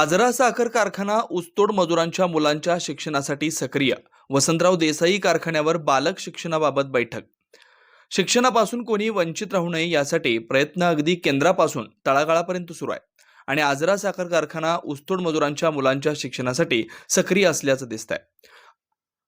आजरा साखर कारखाना ऊसतोड मजुरांच्या मुलांच्या शिक्षणासाठी सक्रिय. वसंतराव देसाई कारखान्यावर बालक शिक्षणाबाबत बैठक. शिक्षणापासून कोणी वंचित राहू नये यासाठी प्रयत्न अगदी केंद्रापासून तळागाळापर्यंत सुरू आहे. आणि आजरा साखर कारखाना ऊसतोड मजुरांच्या मुलांच्या शिक्षणासाठी सक्रिय असल्याचं दिसत आहे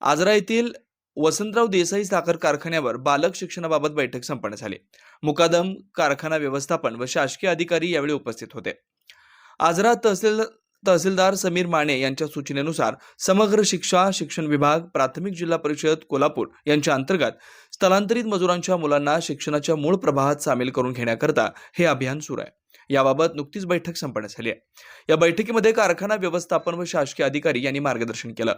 आजरा येथील वसंतराव देसाई साखर कारखान्यावर बालक शिक्षणाबाबत बैठक संपन्न झाली. मुकादम कारखाना व्यवस्थापन व शासकीय अधिकारी यावेळी उपस्थित होते. आजरा तहसील तहसीलदार समीर माने यांच्या सूचनेनुसार समग्र शिक्षा शिक्षण विभाग प्राथमिक जिल्हा परिषद कोल्हापूर यांच्या अंतर्गत स्थलांतरित मजुरांच्या मुलांना शिक्षणाच्या मूळ प्रवाहात सामील करून घेण्याकरता हे अभियान सुरू आहे. याबाबत नुकतीच बैठक संपन्न झाली आहे. या बैठकीमध्ये कारखाना व्यवस्थापन व शासकीय अधिकारी यांनी मार्गदर्शन केलं.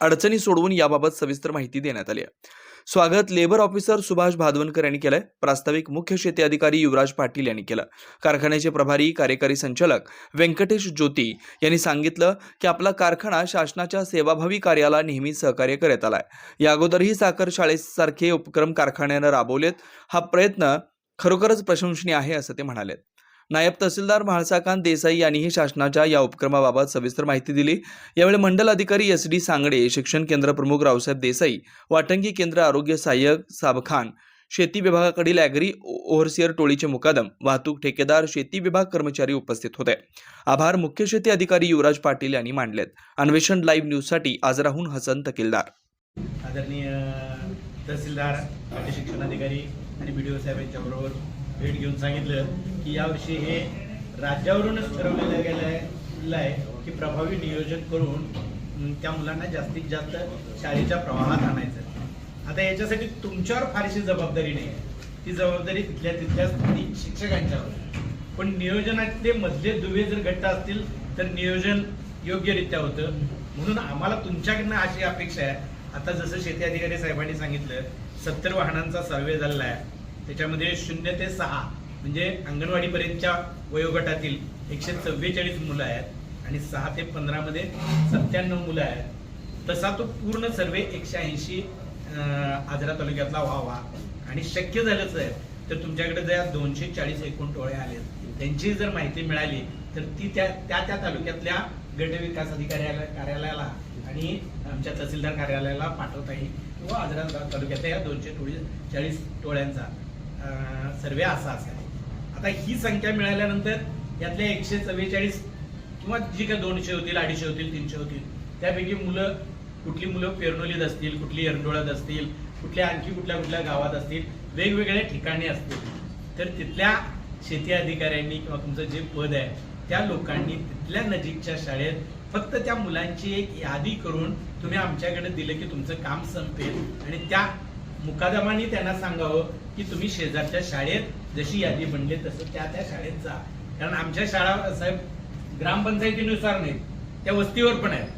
अडचणी सोडवून याबाबत सविस्तर माहिती देण्यात आली आहे. स्वागत लेबर ऑफिसर सुभाष भादवनकर यांनी केलंय. प्रास्ताविक मुख्य शेती अधिकारी युवराज पाटील यांनी केलं. कारखान्याचे प्रभारी कार्यकारी संचालक व्यंकटेश ज्योती यांनी सांगितलं की आपला कारखाना शासनाच्या सेवाभावी कार्याला नेहमी सहकार्य करत आलाय. या अगोदरही साखर शाळेसारखे उपक्रम कारखान्यानं राबवलेत. हा प्रयत्न खरोखरच प्रशंसनीय आहे असं ते म्हणाले नायब तहसीलदार म्हाळसाकांत देसाई यांनीही शासनाच्या या उपक्रमाबाबत सविस्तर माहिती दिली. यावेळी मंडल अधिकारी एस डी सांगडे शिक्षण केंद्र प्रमुख रावसाहेब देसाई वाटंगी केंद्र आरोग्य सहाय्यक साबखान शेती विभागाकडील ॲग्री ओव्हरसिअर टोळीचे मुकादम वाहतूक ठेकेदार शेती विभाग कर्मचारी उपस्थित होते. आभार मुख्य शेती अधिकारी युवराज पाटील यांनी मांडलेत. अन्वेषण लाईव्ह न्यूजसाठी आजराहून हसन तकीलदार आदरणीय तहसीलदार शिक्षण अधिकारी आणि बी डी ओ साहेब यांच्याबरोबर भेट घेऊन सांगितलं की यावर्षी हे राज्यावरूनच ठरवलेलं गेलं आहे की प्रभावी नियोजन करून त्या मुलांना जास्तीत जास्त शाळेच्या प्रवाहात आणायचं. आता याच्यासाठी तुमच्यावर फारशी जबाबदारी नाही. ती जबाबदारी तिथल्या तिथल्या शिक्षकांच्यावर. पण नियोजनातले मधले दुवे जर घट्ट असतील तर नियोजन योग्यरित्या होतं. म्हणून आम्हाला तुमच्याकडनं अशी अपेक्षा आहे. आता जसं शेती अधिकारी साहेबांनी सांगितलं सत्तर वाहनांचा सर्वे झालेला आहे. त्याच्यामध्ये शून्य ते सहा म्हणजे अंगणवाडीपर्यंतच्या वयोगटातील एकशे चव्वेचाळीस मुलं आहेत आणि सहा ते पंधरामध्ये सत्त्याण्णव मुलं आहेत. तसा तो पूर्ण सर्वे एकशे ऐंशी आजरा तालुक्यातला व्हावा. आणि शक्य झालंच आहे तर तुमच्याकडे ज्या दोनशे चाळीस एकूण टोळे आलेत त्यांची जर माहिती मिळाली तर ती त्या त्या त्या तालुक्यातल्या गट विकास अधिकाऱ्याला कार्यालयाला आणि आमच्या तहसीलदार कार्यालयाला पाठवता येईल. किंवा आजरा तालुक्यातल्या या दोनशे टोळी चाळीस टोळ्यांचा. सर्वे असा असेल. आता ही संख्या मिळाल्यानंतर यातल्या एकशे चव्वेचाळीस किंवा जी काही दोनशे होतील अडीचशे होतील तीनशे होतील त्यापैकी मुलं कुठली मुलं पेरणोलीत असतील कुठली एरंडोळात असतील कुठल्या आणखी कुठल्या कुठल्या गावात असतील वेगवेगळ्या ठिकाणी असतील. तर तिथल्या शेती अधिकाऱ्यांनी किंवा तुमचं जे पद आहे त्या लोकांनी तिथल्या नजीकच्या शाळेत फक्त त्या मुलांची एक यादी करून तुम्ही आमच्याकडे दिलं की तुमचं काम संपेल आणि त्या मुकादमाने त्यांना सांगावं की तुम्ही शेजारच्या शाळेत जशी यादी बनली तसं त्या त्या शाळेत जा. कारण आमच्या शाळा साहेब ग्रामपंचायतीनुसार नाहीत त्या वस्तीवर पण आहेत.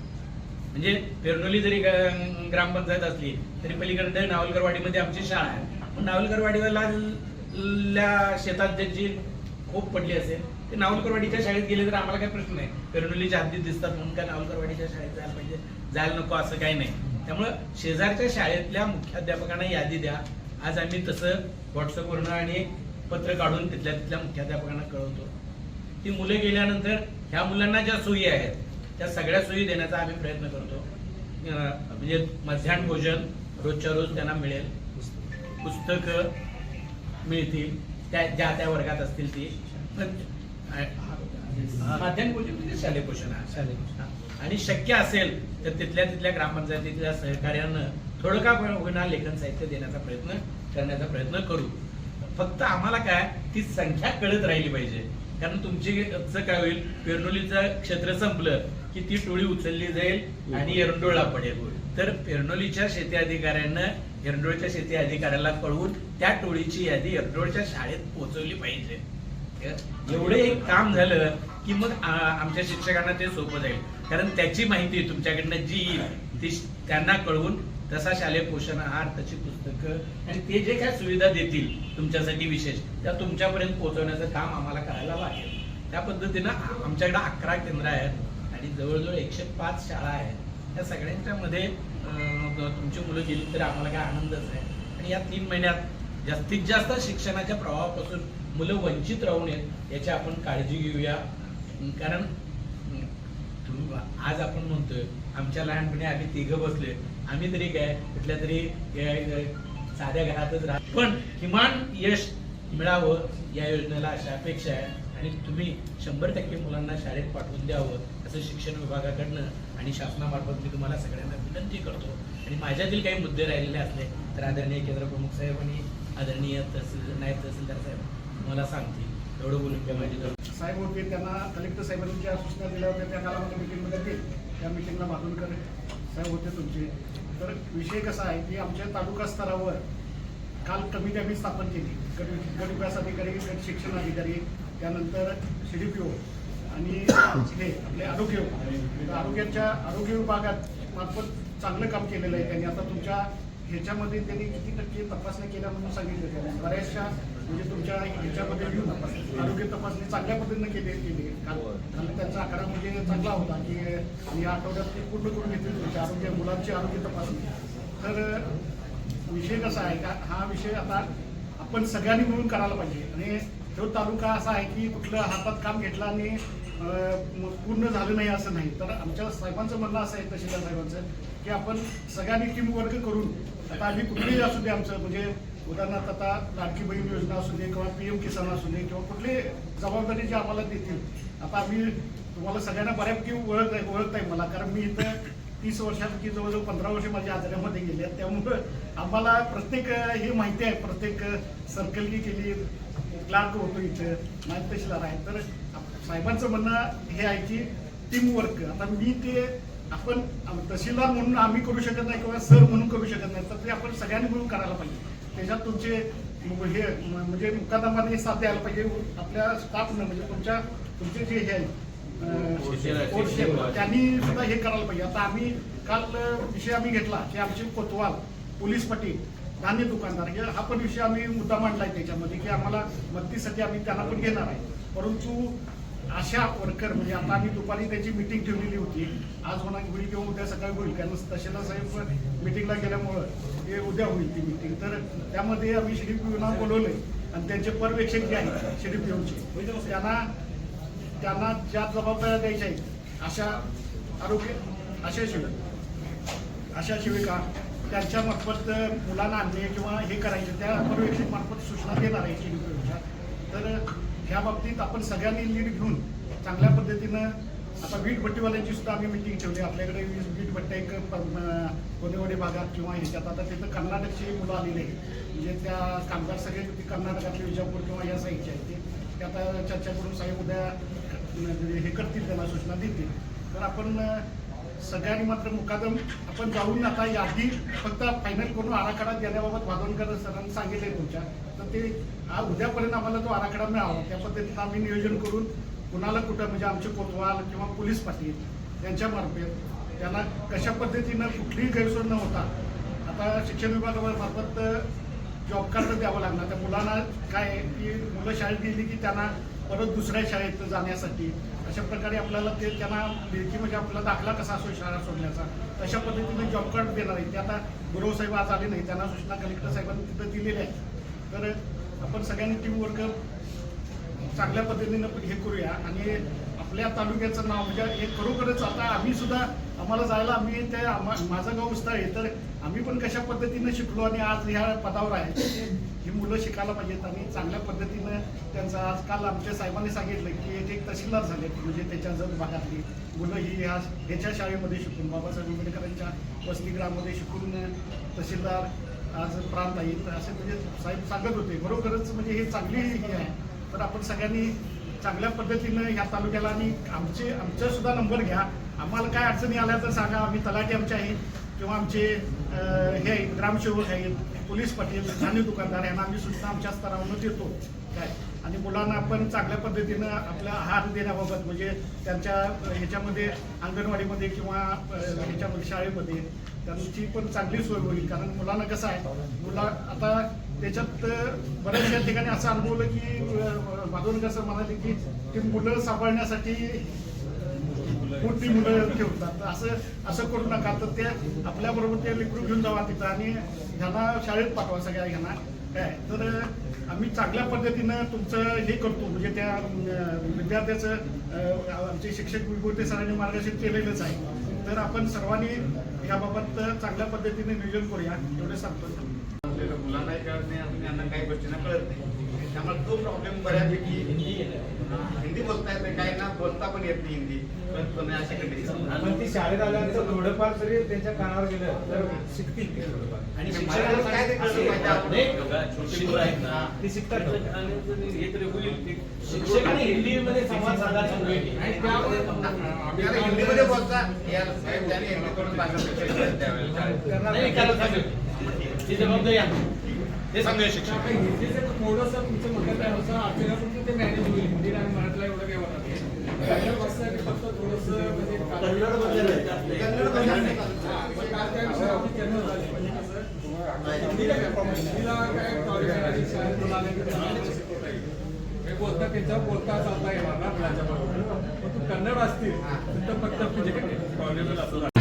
म्हणजे पेरनोली जरी ग्रामपंचायत असली तरी पलीकडे नावलकरवाडीमध्ये आमची शाळा आहे. पण नावलकरवाडीला शेतात ज्यांची खूप पडली असेल ते नावलकरवाडीच्या शाळेत गेले तर आम्हाला काही प्रश्न नाही. पेरनोलीच्या हद्दीत दिसतात म्हणून काय नावलकरवाडीच्या शाळेत जायला पाहिजे? जायला नको असं काही नाही. त्यामुळं शेजारच्या शाळेतल्या मुख्याध्यापकांना यादी द्या. आज आम्ही तसं व्हॉट्सअपवरनं आणि एक पत्र काढून तिथल्या तिथल्या मुख्याध्यापकांना कळवतो. ती मुलं गेल्यानंतर ह्या मुलांना ज्या सोयी आहेत त्या सगळ्या सोयी देण्याचा आम्ही प्रयत्न करतो. म्हणजे मध्यान्ह भोजन रोजच्या रोज त्यांना मिळेल. पुस्तकं मिळतील. त्या ज्या त्या वर्गात असतील ती. पण, माध्यान्ह भोजन म्हणजे शालेय पोषण आहे. हा. आणि शक्य असेल तर तिथल्या तिथल्या ग्रामपंचायतीच्या सहकार्यानं थोडं का होईना लेखन साहित्य देण्याचा प्रयत्न करण्याचा प्रयत्न करू. फक्त आम्हाला काय ती संख्या कळत राहिली पाहिजे. कारण तुमची काय होईल? पेरनोलीचं क्षेत्र संपलं की ती टोळी उचलली जाईल आणि एरंडोळला पडेल. तर पेरनोलीच्या शेती अधिकाऱ्यांना एरंडोळच्या शेती अधिकाऱ्याला कळवून त्या टोळीची यादी एरंडोळच्या शाळेत पोहोचवली पाहिजे. एवढं एक काम झालं की मग आमच्या शिक्षकांना ते सोपं जाईल. कारण त्याची माहिती तुमच्याकडनं जी येईल ती त्यांना कळवून तसा शालेय पोषण आहार त्याची पुस्तकं आणि ते जे काय सुविधा देतील तुमच्यासाठी विशेष त्या तुमच्यापर्यंत पोहोचवण्याचं काम आम्हाला करायला लागेल. त्या पद्धतीनं आमच्याकडे अकरा केंद्र आहेत आणि जवळजवळ एकशे पाच शाळा आहेत. त्या सगळ्यांच्या मध्ये तुमची मुलं गेली तर आम्हाला काय आनंदच आहे. आणि या तीन महिन्यात जास्तीत जास्त शिक्षणाच्या प्रवाहापासून मुलं वंचित राहू नयेत याची आपण काळजी घेऊया. कारण आज आपण म्हणतोय आमच्या लहानपणी आम्ही तिघं बसले. आम्ही तरी काय कुठल्या तरी साध्या घरातच राहत. पण किमान यश मिळावं या योजनेला अशा अपेक्षा आहे. आणि तुम्ही शंभर टक्के मुलांना शाळेत पाठवून द्यावं असं शिक्षण विभागाकडनं आणि शासनामार्फत मी तुम्हाला सगळ्यांना विनंती करतो. आणि माझ्यातील काही मुद्दे राहिलेले असले तर आदरणीय केंद्र प्रमुख साहेब आणि आदरणीय तहसील नायब तहसीलदार साहेब मला सांगतील. एवढं बोलून काय माझी साहेब होते त्यांना कलेक्टर साहेबांनी ज्या सूचना दिल्या होत्या त्या कालामध्ये मिटिंगमध्ये ते त्या मिटिंगला माधुरकर साहेब होते तुमचे. तर विषय कसा आहे की आमच्या तालुका स्तरावर काल कमिटी आम्ही स्थापन केली. गट गट विकास अधिकारी गट शिक्षण अधिकारी त्यानंतर सी डी पी ओ आणि हे आपले आरोग्य आरोग्याच्या आरोग्य विभागात मार्फत चांगलं काम केलेलं आहे त्यांनी. आता तुमच्या ह्याच्यामध्ये त्यांनी किती टक्के तपासणी केल्या म्हणून सांगितलं त्यांनी. बऱ्याचशा म्हणजे तुमच्या ह्याच्यामध्ये येऊन आरोग्य तपासणी चांगल्या पद्धतीने केली काल काल त्यांचा आकडा म्हणजे चांगला होता की या आठवड्यात ते पूर्ण करून घेतील तुमचे आरोग्य मुलांची आरोग्य तपासणी. तर विषय कसा आहे का? हा विषय आता आपण सगळ्यांनी मिळून करायला पाहिजे. आणि तो तालुका असा आहे की कुठलं हातात काम घेतलं आणि पूर्ण झालं नाही असं नाही. तर आमच्या साहेबांचं म्हणणं असं आहे तहसीलदार साहेबांचं की आपण सगळ्यांनी टीम वर्क करून आता आम्ही कुठलेही असू दे आमचं म्हणजे उदाहरणार्थ आता लाडकी बहीण योजना असू दे किंवा पी एम किसान असू दे किंवा कुठली जबाबदारी जी आम्हाला देतील आता आम्ही तुम्हाला सगळ्यांना बऱ्यापैकी ओळख आहे ओळखत आहे मला. कारण मी इथं तीस वर्षापैकी जवळजवळ पंधरा वर्ष माझ्या आजारामध्ये गेले आहेत. त्यामुळं आम्हाला प्रत्येक हे माहिती आहे प्रत्येक सर्कलनी केली. क्लार्क होतो इथं माहीत तहसीलदार आहे. तर साहेबांचं म्हणणं हे आहे की टीमवर्क आता मी ते आपण तहसीलदार म्हणून आम्ही करू शकत नाही किंवा सर म्हणून करू शकत नाही तर ते आपण सगळ्यांनी मिळून करायला पाहिजे. त्याच्यात तुमचे हे म्हणजे मुकादमाने साथ द्यायला पाहिजे. आपल्या स्टाफनं म्हणजे तुमच्या तुमचे जे हे आहेत त्यांनी सुद्धा हे करायला पाहिजे. आता आम्ही काल विषय आम्ही घेतला की आमचे कोतवाल पोलीस पाटील धान्य दुकानदार हे पण विषय आम्ही मुद्दा मांडलाय त्याच्यामध्ये की आम्हाला मदतीसाठी आम्ही त्यांना पण घेणार आहे. परंतु अशा वर्कर म्हणजे आता आम्ही दुपारी त्याची मिटिंग ठेवलेली होती. आज होणार होईल किंवा उद्या सकाळी होईल कारण तहसीलदार साहेब मिटिंगला गेल्यामुळं हे उद्या होईल ती मिटिंग तर त्यामध्ये आम्ही श्री पिऊना बोलवले आणि त्यांचे पर्यवेक्षक जे आहेत श्री पिऊनचे त्यांना त्यांना ज्या जबाबदाऱ्या द्यायच्या आहेत अशा आरोग्य अशा शिविर अशा शिविका त्यांच्या मार्फत मुलांना आणणे किंवा हे करायचे त्या पर्यवेक्षक मार्फत सूचना देणार आहे शिविरच्या तर ह्या बाबतीत आपण सगळ्यांनी लीड घेऊन चांगल्या पद्धतीनं आता वीट भट्टीवाल्यांची सुद्धा आम्ही मिटिंग ठेवली. आपल्याकडे वीज वीट भट्ट्या एक कोणेवाडी भागात किंवा ह्याच्यात. आता तिथं कर्नाटकची मुलं आलेली आहेत. म्हणजे त्या कामगार सगळे कर्नाटकातले विजापूर किंवा या साईडचे आहेत ते. ते आता चर्चा करून साहेब उद्या म्हणजे हे करतील त्यांना सूचना देतील. तर आपण सगळ्यांनी मात्र मुकादम आपण जाऊन नका यादी. फक्त फायनल करून आराखडा देण्याबाबत वादनकर सरांनी सांगितले तुमच्या. तर ते उद्यापर्यंत आम्हाला तो आराखडा मिळावा. त्या पद्धतीनं आम्ही नियोजन करून कुणाला कुठं म्हणजे आमचे कोतवाल किंवा पोलीस पाटील यांच्यामार्फत त्यांना कशा पद्धतीनं कुठलीही गैरसोय न होता आता शिक्षण विभागामार्फत जॉब कार्ड द्यावं लागणार. त्या मुलांना काय आहे की मुलं शाळेत गेली की त्यांना परत दुसऱ्या शाळेत जाण्यासाठी अशा प्रकारे आपल्याला ते त्यांना लेखी म्हणजे आपला दाखला कसा असो शाळा सोडण्याचा? तशा पद्धतीने जॉब कार्ड देणार आहे ते आता गुरव साहेब आज आले नाही त्यांना सूचना कलेक्टर साहेबांनी तिथं दिलेल्या आहेत तर आपण सगळ्यांनी टीम वर्क चांगल्या पद्धतीनं हे करूया. आणि आपल्या तालुक्याचं नाव म्हणजे हे खरोखरच आता आम्ही सुद्धा आम्हाला जायला आम्ही ते आम्हा- माझं गाव स्थळ आहे. तर आम्ही पण कशा पद्धतीनं शिकलो आणि आज ह्या पदावर आहे ही मुलं शिकायला पाहिजेत आणि चांगल्या पद्धतीनं त्यांचं आजकाल आमच्या साहेबांनी सांगितलं की एक एक तहसीलदार झाले म्हणजे त्याच्या जत भागातली मुलं ही ह्या ह्याच्या शाळेमध्ये शिकून बाबासाहेब आंबेडकरांच्या वसतिगृहामध्ये शिकून तहसीलदार आज प्रांत आहेत. असे म्हणजे साहेब सांगत होते बरोबरच म्हणजे हे चांगली हे आहे. तर आपण सगळ्यांनी चांगल्या पद्धतीनं ह्या तालुक्याला आणि आमचे आमचा सुद्धा नंबर घ्या. आम्हाला काय अडचणी आल्या तर सांगा आम्ही तलाठी आमचे आहेत किंवा आमचे हे आहेत, ग्रामसेवक आहेत. पोलीस पाटील धान्य दुकानदार यांना आम्ही सूचना आमच्या स्तरावरून देतो. काय? आणि मुलांना आपण चांगल्या पद्धतीनं आपला आहार देण्याबाबत म्हणजे त्यांच्या ह्याच्यामध्ये अंगणवाडीमध्ये किंवा ह्याच्यामध्ये शाळेमध्ये त्यांची पण चांगली सोय होईल. कारण मुलांना कसं आहे मुला आता त्याच्यात बऱ्याचशा ठिकाणी असं अनुभवलं की अं, कसं म्हणाले की ते मुलं सांभाळण्यासाठी मोठी मुलं ठेवतात तर असं असं करू नका. तर ते आपल्याबरोबर ते लिकडू घेऊन जावा तिथं आणि ह्यांना शाळेत पाठवा सगळ्या ह्यांना. काय? तर आम्ही चांगल्या पद्धतीनं तुमचं हे करतो. म्हणजे त्या विद्यार्थ्याचं आमचे शिक्षक विभूते सरांनी मार्गदर्शन केलेलंच आहे. तर आपण सर्वांनी याबाबत चांगल्या पद्धतीने नियोजन करूया. एवढे सांगतो. आपल्याला मुलांनाही कळत नाही आणि त्यांना काही गोष्टींना कळत नाही. त्यामुळे तो प्रॉब्लेम बऱ्यापैकी हा, हिंदी बोलता येत नाही काही ना बोलता पण येत नाही हिंदी. पण पण अशा कंडिशन पण ती शाळेत आल्यानंतर थोडंफार जरी त्यांच्या कानावर गेलं तर शिकतील ते थोडंफार. आणि काय ते कळलं पाहिजे आपण? ती शिकतात. शिक्षकाने हिंदीमध्ये संवाद साधायचा आणि त्यामुळे आपल्याला हिंदीमध्ये बोलता साहेब त्याने भाषा. नाही करायला ती जबाबदारी आहे. ते सांगूया शिक्षक म्हणजे. हा, म्हणजे. हे बोलता बोलता चालता येणार ना मुलाच्या बरोबर पण तू कन्नड असतील तर फक्त असं